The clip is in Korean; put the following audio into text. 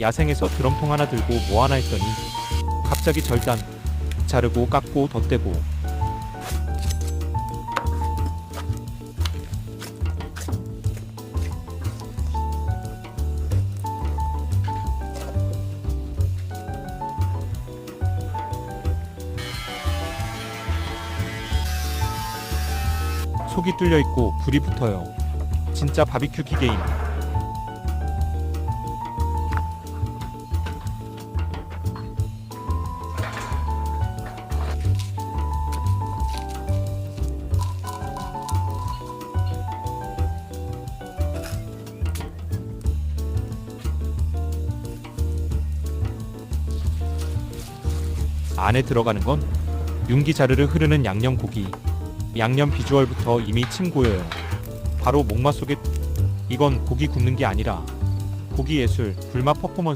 야생에서 드럼통 하나 들고 뭐 하나 했더니 갑자기 절단 자르고 깎고 덧대고 속이 뚫려 있고 불이 붙어요. 진짜 바비큐 기계임. 안에 들어가는 건 윤기 자르르 흐르는 양념 고기. 양념 비주얼부터 이미 침 고여요. 바로 목맛 속에 이건 고기 굽는 게 아니라 고기 예술 불맛 퍼포먼스